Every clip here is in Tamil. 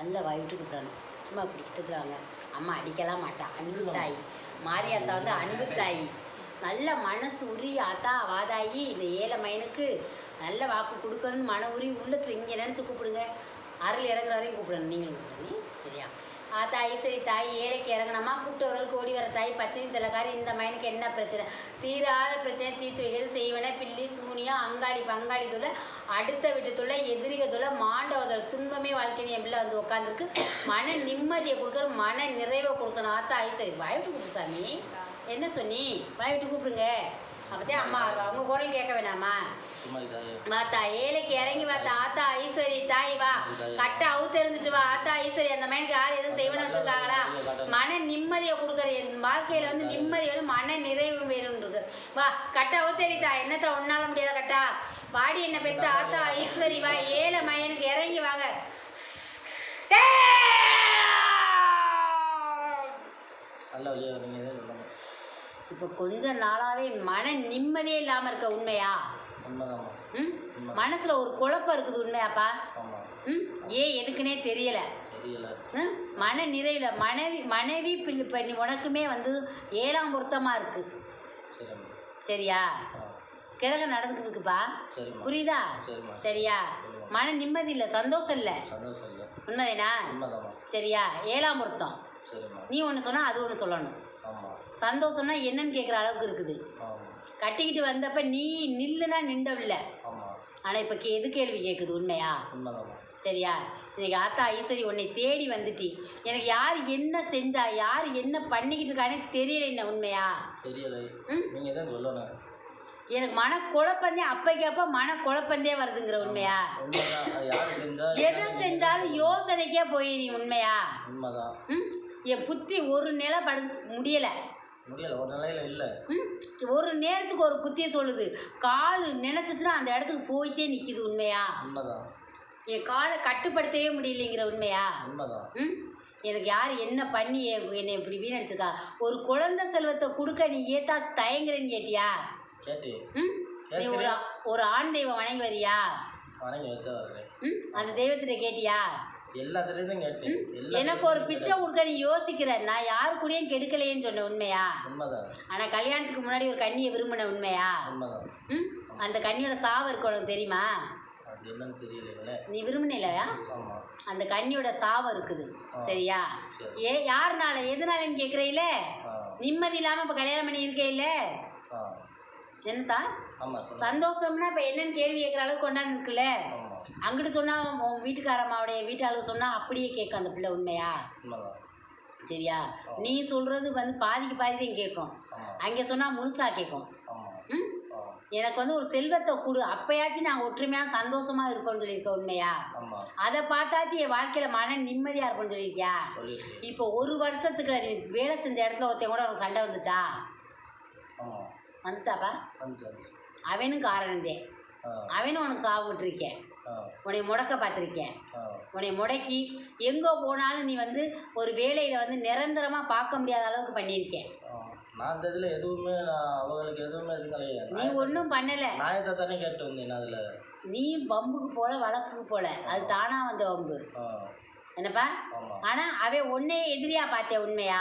நல்ல வாய் விட்டு சும்மா இப்படி திட்டுறாங்க அம்மா அடிக்கலாம் மாட்டா. அன்பு தாய் மாரியாத்தா வந்து அன்பு தாய் நல்ல மனசு உரி ஆத்தா வாதாயி இந்த ஏழை மயனுக்கு நல்ல வாக்கு கொடுக்கணும்னு மன உரி உள்ளத்தில் இங்கே நினச்சி கூப்பிடுங்க. அருள் இறங்குற வரையும் கூப்பிடணும் நீங்களும் சரி சரியா? ஆத்தா சரி தாய் ஏழைக்கு இறங்கணுமா? கூப்பிட்டவர்கள் கோடி வர தாய் பத்தினி தலைக்காரி இந்த மயனுக்கு என்ன பிரச்சனை? தீராத பிரச்சனை தீர்த்து வைக்கிறது செய்வன பில்லி சூனியம் அங்காளி பங்காளி தொல்லை அடுத்த வீட்டு தொல்லை எதிரிக தொல்லை மாண்டவதோட துன்பமே வாழ்க்கைன்னு என் பிள்ளை வந்து உட்காந்துருக்கு மன நிம்மதியை கொடுக்கணும் மன நிறைவை கொடுக்கணும். ஆத்தா ஐசரி வாய்விட்டு கூப்பிடு சாமி. என்ன சொன்னி? வாய்விட்டு கூப்பிடுங்க. அப்போதான் அம்மா வருவா. உங்க குரல் கேட்க வேணாமா? வாத்தா ஏழைக்கு இறங்கி வாத்தா ஆத்தா ஐஸ்வரி தாய் வா. கட்ட அவுத்து தெரிஞ்சிட்டு வா. ஆத்தா ஐஸ்வரி அந்த மயனுக்கு யார் எதுவும் செய்வன வச்சிருக்காங்களா? மன நிம்மதியை கொடுக்குற என் வாழ்க்கையில வந்து நிம்மதி வேணும் மன நிறைவு வேணும் இருக்கு வா கட்ட அவுத்தரித்தா என்னத்த ஒன்னால முடியாத கட்டா? பாடி என்ன பெத்த ஆத்தா ஐஸ்வரி வா. ஏழை மயனுக்கு இறங்கி வாங்க. நல்ல வழியாக இப்போ கொஞ்ச நாளாவே மன நிம்மதியே இல்லாம இருக்க உண்மையா? ம். மனசுல ஒரு குழப்பம் இருக்குது உண்மையாப்பா? ம்? ஏன் எதுக்குன்னே தெரியல? மன நிறைவில் மனைவி மனைவி இப்போ நீ உனக்குமே வந்து ஏழாம் பொருத்தமாக இருக்கு. சரிம்மா. சரியா? கிரகம் நடந்துக்கிட்டு இருக்குப்பா. புரியுதா? சரியா? மன நிம்மதி இல்லை சந்தோஷம் இல்லை. உண்மைதானா? சரியா? ஏழாம் பொருத்தம். நீ ஒன்று சொன்னால் அது ஒன்று சொல்லணும். சந்தோஷம்னா என்னன்னு கேட்குற அளவுக்கு இருக்குது. கட்டிக்கிட்டு வந்தப்ப நீ நில்லுனா நின்றவில்லை. ஆனால் இப்போ கே எது கேள்வி கேட்குது உண்மையா? சரியா? இன்னைக்கு ஆத்தா ஈஸ்வரி உன்னை தேடி வந்துட்டி. எனக்கு யார் என்ன செஞ்சா யார் என்ன பண்ணிக்கிட்டு இருக்கானே தெரியல என்ன உண்மையா? தெரியலை? நீங்கள் தான் சொல்லணும். எனக்கு மன குழப்பந்தே அப்பைக்கு அப்போ மன குழப்பந்தே வருதுங்கிற உண்மையா? எது செஞ்சாலும் யோசனைக்கே போய் நீ உண்மையா? உண்மைதான். என் புத்தி ஒரு நிலை படு முடியலை. முடியலை ஒரு நிலையில் இல்லை. ம் ஒரு நேரத்துக்கு ஒரு புத்தியை சொல்லுது. கால் நினச்சிச்சுன்னா அந்த இடத்துக்கு போயிட்டே நிற்கிது உண்மையா? உண்மைதான். என் காலை கட்டுப்படுத்தவே முடியலைங்கிற உண்மையா? உண்மைதான். ம் எனக்கு யார் என்ன பண்ணி என்- என்னை இப்படி வீணடிச்சிருக்கா? ஒரு குழந்தை செல்வத்தை கொடுக்க நீ ஏத்தா தயங்குறேன்னு கேட்டியா? கேட்டு ம் நீ ஒரு ஒரு ஆண் தெய்வம் வணங்கி வரியா? வணங்கி ம் அந்த தெய்வத்திட்ட கேட்டியா? எல்லாத்துலேயும் கேட்டேன். எனக்கு ஒரு பிச்சை கொடுக்க நீ யோசிக்கிற. நான் யாரு கூடயும் கெடுக்கலையேன்னு சொன்ன உண்மையா? உண்மைதான். ஆனால் கல்யாணத்துக்கு முன்னாடி ஒரு கண்ணியை விரும்பின உண்மையா? ம்? அந்த கண்ணியோட சாவு இருக்கு உனக்கு தெரியுமா? நீ விரும்பினில்லையா ஆமாம் அந்த கண்ணியோட சாவு இருக்குது. சரியா? சரி. ஏ யாருனால? எதனாலன்னு கேட்குறீல ஆ. நிம்மதி இல்லாமல் இப்போ கல்யாணம் பண்ணி இருக்கே ஆ. என்னத்தா? சந்தோஷம்னா இப்போ என்னன்னு கேள்வி கேட்குற அளவுக்கு கொண்டாந்து இருக்குல்ல? அங்கிட்டு சொன்னால் உன் வீட்டுக்காரம்மாவுடைய வீட்டாளுக்கு சொன்னால் அப்படியே கேட்கும் அந்த பிள்ளை உண்மையா? சரியா? நீ சொல்கிறது வந்து பாதிக்கு பாதி தான் கேட்கும் அங்கே சொன்னால் முழுசாக கேட்கும் ம்? எனக்கு வந்து ஒரு செல்வத்தை கொடு. அப்பயாச்சும் நான் ஒற்றுமையாக சந்தோஷமாக இருப்பேன்னு சொல்லியிருக்கேன் உண்மையா? அதை பார்த்தாச்சும் என் வாழ்க்கையில் மன நிம்மதியாக இருப்பேன்னு சொல்லியிருக்கியா? இப்போ ஒரு வருஷத்துக்கு நீ வேலை செஞ்ச இடத்துல ஒருத்தன் கூட உனக்கு சண்டை வந்துச்சா? வந்துச்சாப்பா? வந்துச்சு வந்துச்சு. அவனும் காரணந்தே அவனும் உனக்கு சாவு விட்டுருக்கேன். உன்னை முடக்க பார்த்துருக்கேன். உன்னை முடக்கி எங்கே போனாலும் நீ வந்து ஒரு வேலையில் வந்து நிரந்தரமாக பார்க்க முடியாத அளவுக்கு பண்ணியிருக்கேன். நான் இந்த இதில் எதுவுமே நான் அவங்களுக்கு எதுவுமே இது கிடையாது நீ ஒன்றும் பண்ணலை. நாயத்தை தானே கேட்டு வந்தேன் அதில். நீ வம்புக்கு போல வழக்குக்கு போல. அது தானாக வந்த வம்பு. ஆ. என்னப்பா? ஆனால் அவன் உன்னையே எதிரியாக பார்த்தேன் உண்மையா?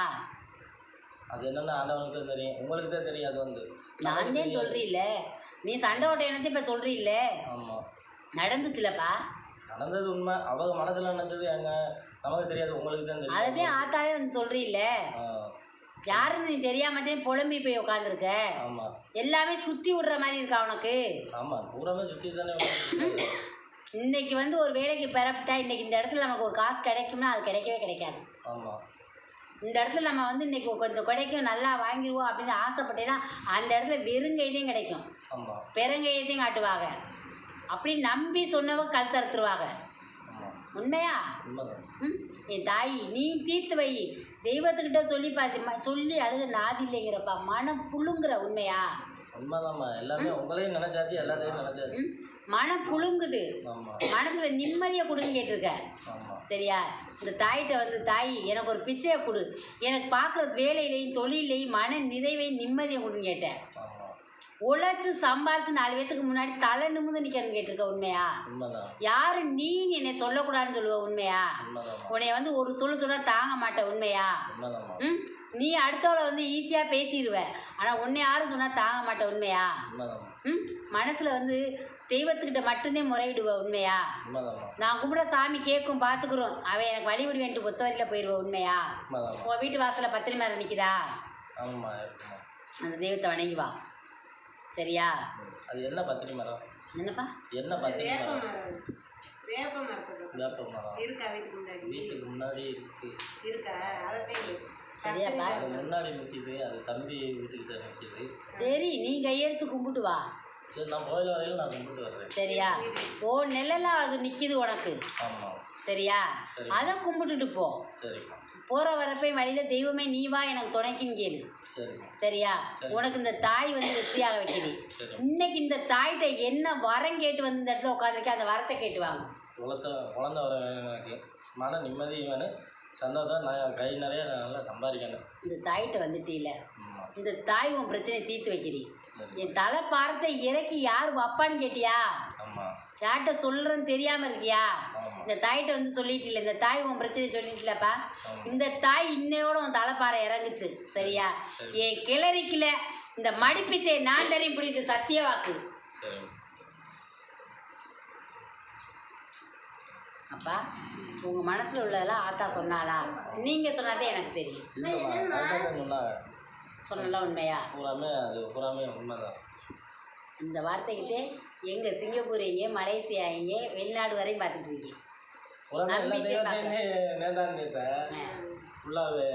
அது என்னென்னு ஆண்டவனுக்கு தான் தெரியும். உங்களுக்கு தான் தெரியும் அது வந்து. நான் தான் சொல்கிறீல்ல நீ சண்டை ஓட்ட என்னத்தை இப்போ சொல்கிறீல்ல ஆமாம் நடந்துச்சுலப்பா. நடந்தது உண்மை. அவங்க மனசில் நினச்சது எங்க? நமக்கு தெரியாது உங்களுக்கு தான் தெரியும். அதுதான் ஆத்தாவே வந்து சொல்கிறீல்ல ஆ. யாருன்னு நீ தெரியாம தான் புலம்பி போய் உட்காந்துருக்க ஆமாம் எல்லாமே சுற்றி விடுற மாதிரி இருக்கா உனக்கு? ஆமாம் பூராமே சுற்றி தானே இன்னைக்கு வந்து ஒரு வேலைக்கு பெறப்பட்டா இன்னைக்கு இந்த இடத்துல நமக்கு ஒரு காசு கிடைக்கும்னா அது கிடைக்கவே கிடைக்காது. ஆமாம் இந்த இடத்துல நம்ம வந்து இன்னைக்கு கொஞ்சம் கிடைக்கும் நல்லா வாங்கிடுவோம் அப்படின்னு ஆசைப்பட்டேன்னா அந்த இடத்துல வெறுங்கையிலையும் கிடைக்கும். பெருங்கையத்தையும் காட்டுவாங்க. அப்படி நம்பி சொன்னவ கல் தறுத்துருவாங்க ஆமாம் உண்மையா ம்? என் தாயி நீ தீர்த்து வை. தெய்வத்துக்கிட்ட சொல்லி பார்த்து சொல்லி அழுது நாதி இல்லைங்கிறப்பா மனம் புழுங்குற உண்மையா? உண்மைதாம்மா. எல்லாமே உங்களையும் நினச்சாச்சு எல்லாத்தையும் நினச்சாச்சு. மனம் புழுங்குது. மனசில் நிம்மதியை கொடுன்னு கேட்டிருக்க. சரியா? இந்த தாயிட்ட வந்து தாய் எனக்கு ஒரு பிச்சையை கொடு. எனக்கு பார்க்குற வேலையிலையும் தொழிலையும் மன நிறைவையும் நிம்மதியை கொடுன்னு கேட்டேன். உழைச்சு சம்பாரிச்சு நாலு பேத்துக்கு முன்னாடி தலை நிமிந்து நிற்கணும் கேட்டிருக்க உண்மையா? யாரு நீ என்னை சொல்லக்கூடாதுன்னு சொல்லுவ உண்மையா? உன்னைய வந்து ஒரு சொல்லு சொன்னா தாங்க மாட்டேன் உண்மையா? ம்? நீ அடுத்தவளை வந்து ஈஸியாக பேசிடுவ ஆனால் உன்னை யாரும் சொன்னால் தாங்க மாட்டேன் உண்மையா? ம்? மனசில் வந்து தெய்வத்துக்கிட்ட மட்டும்தான் முறையிடுவ உண்மையா? நான் கும்பிட சாமி கேட்கும் பார்த்துக்குறோம் அவன் எனக்கு வழிவிடு வேண்டு ஒத்த வழியில் போயிடுவ உண்மையா உன் வீட்டு வாசலில் பத்திரி மேலே நிற்கிதா அந்த தெய்வத்தை வணங்கி வா. சரியா. அது என்ன பத்திரி மரம்? என்னப்பா? என்ன பத்திரி வேப்ப மரம்? மரம். வேப்ப மரத்தில் வேப்ப மரம். இருக்கா வீட்டுக்கு முன்னாடி? வீட்டுக்கு முன்னாடி இருக்கு. இருக்கா? அதைத்தான் சரியாப்பா அது முன்னாடி நிற்கிது அது தம்பி வீட்டுக்கிட்ட நிற்கிது சரி நீ கையெடுத்து கும்பிட்டு வா. சரி நான் கோயில் வரையிலும் நான் கும்பிட்டு வர்றேன். சரியா? ஓ நெல்லெல்லாம் அது நிற்கிது உனக்கு. ஆமாம் சரியா? சரி. அதை கும்பிட்டுட்டு போ. போகிற வரப்பை வழியில் தெய்வமே நீ வா எனக்கு துணைக்குன்னு கேளு. சரியா? சரி. உனக்கு இந்த தாய் வந்து வெற்றியாக வைக்கிது சரி இன்னைக்கு இந்த தாய்கிட்ட என்ன வரம் கேட்டு வந்து இந்த இடத்துல உட்காந்துருக்கே அந்த வரத்தை கேட்டு வாங்க. குளத்த குழந்த வர வேணும் எனக்கு. மன நிம்மதி வேணும். சந்தோஷம் நான் கை நிறைய நல்லா சம்பாதிக்கணும். இந்த தாய்கிட்ட வந்துட்டீல. இந்த தாய் உன் பிரச்சனையை தீர்த்து வைக்கிறீ. என் தலை பாரத்தை இறக்கி யார் வப்பான்னு கேட்டியா? யார்கிட்ட சொல்கிறேன்னு தெரியாமல் இருக்கியா? இந்த தாய்கிட்ட வந்து சொல்லிட்டில இந்த தாய் உன் பிரச்சனையை சொல்லிட்டுலப்பா. இந்த தாய் இன்னையோட உன் தலைப்பாறை இறங்குச்சு சரியா? என் கிளறிக்கல இந்த மடிப்பிச்சை நான் இப்படி இது சத்திய வாக்கு. அப்பா உங்கள் மனசில் உள்ளதெல்லாம் ஆத்தா சொன்னாளா? நீங்கள் சொன்னாதே எனக்கு தெரியும். சொன்னலாம் உண்மையா? பூராமே அது பூராமே உண்மைதான். இந்த வார்த்தைக்கிட்டே எங்கே சிங்கப்பூர் எங்கே மலேசியா எங்கே வெளிநாடு வரையும் பார்த்துட்டு இருக்கேன் பூராமே எல்லா தெய்வத்தையுமே ஃபுல்லாகவே